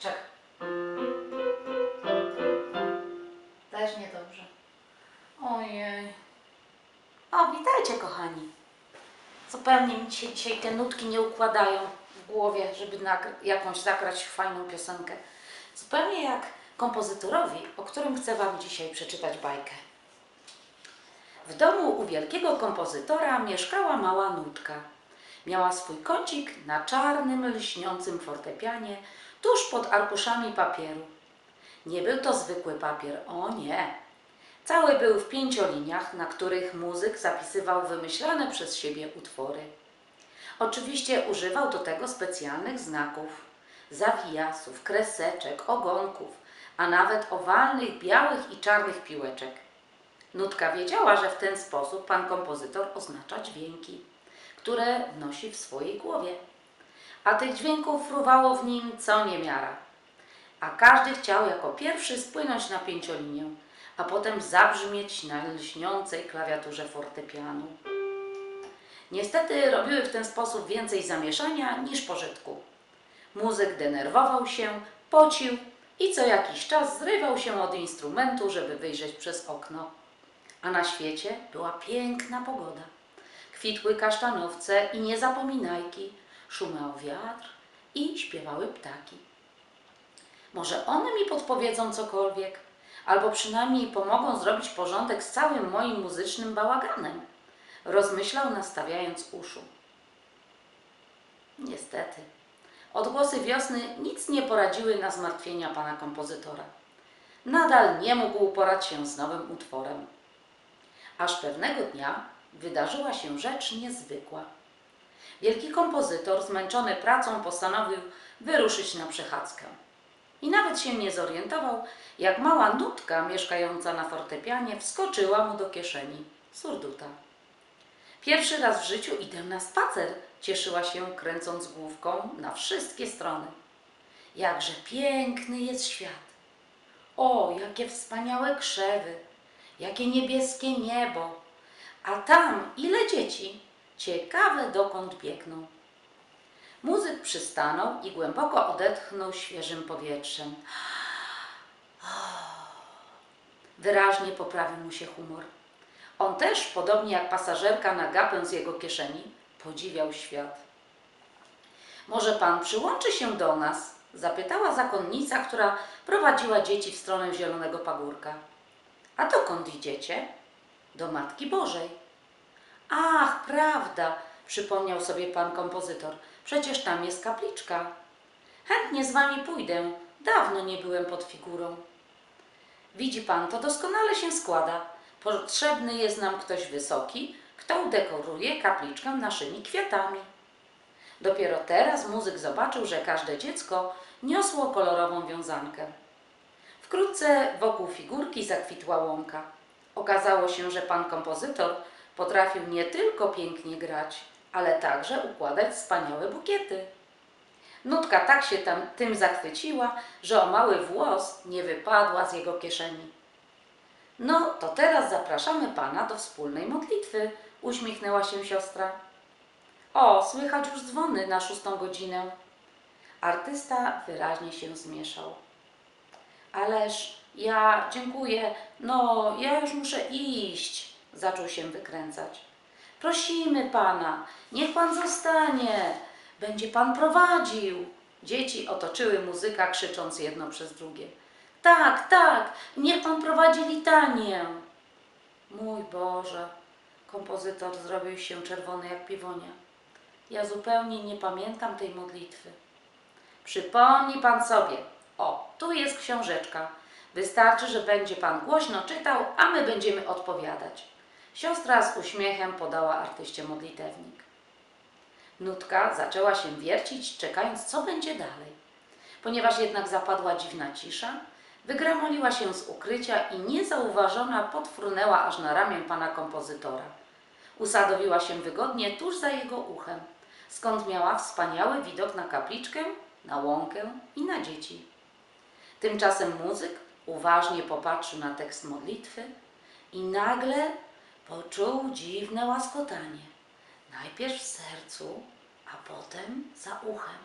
Czekaj. Też niedobrze. Ojej. O, witajcie kochani. Zupełnie mi się dzisiaj te nutki nie układają w głowie, żeby jakąś zagrać fajną piosenkę. Zupełnie jak kompozytorowi, o którym chcę Wam dzisiaj przeczytać bajkę. W domu u wielkiego kompozytora mieszkała mała nutka. Miała swój kącik na czarnym, lśniącym fortepianie, tuż pod arkuszami papieru. Nie był to zwykły papier, o nie. Cały był w pięcioliniach, na których muzyk zapisywał wymyślane przez siebie utwory. Oczywiście używał do tego specjalnych znaków, zawijasów, kreseczek, ogonków, a nawet owalnych, białych i czarnych piłeczek. Nutka wiedziała, że w ten sposób pan kompozytor oznacza dźwięki, które nosi w swojej głowie. A tych dźwięków fruwało w nim co niemiara. A każdy chciał jako pierwszy spłynąć na pięciolinię, a potem zabrzmieć na lśniącej klawiaturze fortepianu. Niestety robiły w ten sposób więcej zamieszania niż pożytku. Muzyk denerwował się, pocił i co jakiś czas zrywał się od instrumentu, żeby wyjrzeć przez okno. A na świecie była piękna pogoda. Kwitły kasztanowce i niezapominajki, szumał wiatr i śpiewały ptaki. Może one mi podpowiedzą cokolwiek, albo przynajmniej pomogą zrobić porządek z całym moim muzycznym bałaganem, rozmyślał nastawiając uszu. Niestety, odgłosy wiosny nic nie poradziły na zmartwienia pana kompozytora. Nadal nie mógł uporać się z nowym utworem. Aż pewnego dnia wydarzyła się rzecz niezwykła. Wielki kompozytor, zmęczony pracą, postanowił wyruszyć na przechadzkę. I nawet się nie zorientował, jak mała nutka mieszkająca na fortepianie wskoczyła mu do kieszeni. Surduta. Pierwszy raz w życiu idę na spacer, cieszyła się, kręcąc główką na wszystkie strony. Jakże piękny jest świat. O, jakie wspaniałe krzewy, jakie niebieskie niebo. A tam ile dzieci. Ciekawe dokąd biegną. Muzyk przystanął i głęboko odetchnął świeżym powietrzem. Wyraźnie poprawił mu się humor. On też, podobnie jak pasażerka na gapę z jego kieszeni, podziwiał świat. Może pan przyłączy się do nas? Zapytała zakonnica, która prowadziła dzieci w stronę zielonego pagórka. A dokąd idziecie? Do Matki Bożej. Ach, prawda, przypomniał sobie pan kompozytor. Przecież tam jest kapliczka. Chętnie z wami pójdę. Dawno nie byłem pod figurą. Widzi pan, to doskonale się składa. Potrzebny jest nam ktoś wysoki, kto udekoruje kapliczkę naszymi kwiatami. Dopiero teraz muzyk zobaczył, że każde dziecko niosło kolorową wiązankę. Wkrótce wokół figurki zakwitła łąka. Okazało się, że pan kompozytor potrafił nie tylko pięknie grać, ale także układać wspaniałe bukiety. Nutka tak się tam tym zachwyciła, że o mały włos nie wypadła z jego kieszeni. No, to teraz zapraszamy pana do wspólnej modlitwy, uśmiechnęła się siostra. O, słychać już dzwony na szóstą godzinę. Artysta wyraźnie się zmieszał. Ależ ja dziękuję, no ja już muszę iść, zaczął się wykręcać. Prosimy pana, niech pan zostanie, będzie pan prowadził. Dzieci otoczyły muzyka, krzycząc jedno przez drugie. Tak, tak, niech pan prowadzi litanię. Mój Boże, kompozytor zrobił się czerwony jak piwonia. Ja zupełnie nie pamiętam tej modlitwy. Przypomnij pan sobie. O, tu jest książeczka. Wystarczy, że będzie pan głośno czytał, a my będziemy odpowiadać. Siostra z uśmiechem podała artyście modlitewnik. Nutka zaczęła się wiercić, czekając, co będzie dalej. Ponieważ jednak zapadła dziwna cisza, wygramoliła się z ukrycia i niezauważona podfrunęła aż na ramię pana kompozytora. Usadowiła się wygodnie tuż za jego uchem, skąd miała wspaniały widok na kapliczkę, na łąkę i na dzieci. Tymczasem muzyk uważnie popatrzył na tekst modlitwy i nagle poczuł dziwne łaskotanie. Najpierw w sercu, a potem za uchem.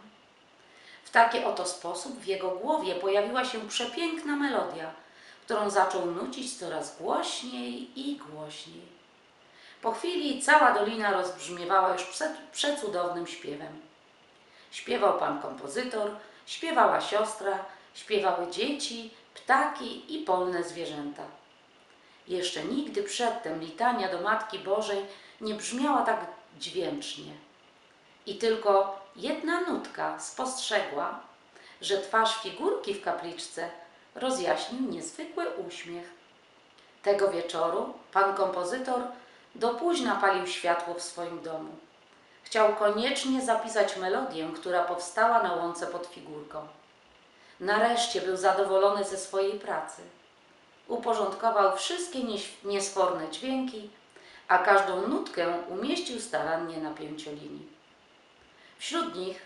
taki oto sposób w jego głowie pojawiła się przepiękna melodia, którą zaczął nucić coraz głośniej i głośniej. Po chwili cała dolina rozbrzmiewała już prze- przecudownym śpiewem. Śpiewał pan kompozytor, śpiewała siostra, śpiewały dzieci, ptaki i polne zwierzęta. Jeszcze nigdy przedtem litania do Matki Bożej nie brzmiała tak dźwięcznie. I tylko jedna nutka spostrzegła, że twarz figurki w kapliczce rozjaśnił niezwykły uśmiech. Tego wieczoru pan kompozytor do późna palił światło w swoim domu. Chciał koniecznie zapisać melodię, która powstała na łące pod figurką. Nareszcie był zadowolony ze swojej pracy. Uporządkował wszystkie niesforne dźwięki, a każdą nutkę umieścił starannie na pięciolinii. Wśród nich,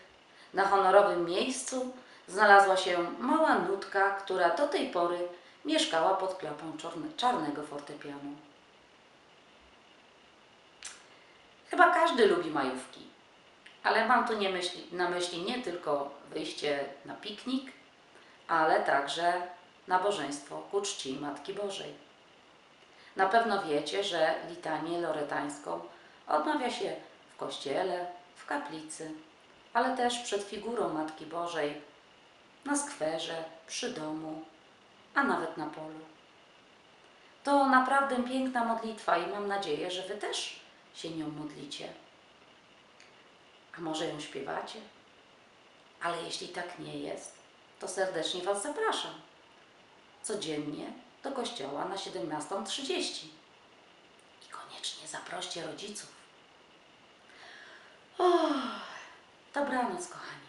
na honorowym miejscu, znalazła się mała nutka, która do tej pory mieszkała pod klapą czarne- czarnego fortepianu. Chyba każdy lubi majówki, ale mam tu myśli, na myśli nie tylko wyjście na piknik, ale także nabożeństwo ku czci Matki Bożej. Na pewno wiecie, że litanię loretańską odmawia się w kościele, w kaplicy, ale też przed figurą Matki Bożej, na skwerze, przy domu, a nawet na polu. To naprawdę piękna modlitwa i mam nadzieję, że Wy też się nią modlicie. A może ją śpiewacie? Ale jeśli tak nie jest, to serdecznie Was zapraszam. Codziennie do kościoła na 17.30. I koniecznie zaproście rodziców. O, dobranoc, kochani.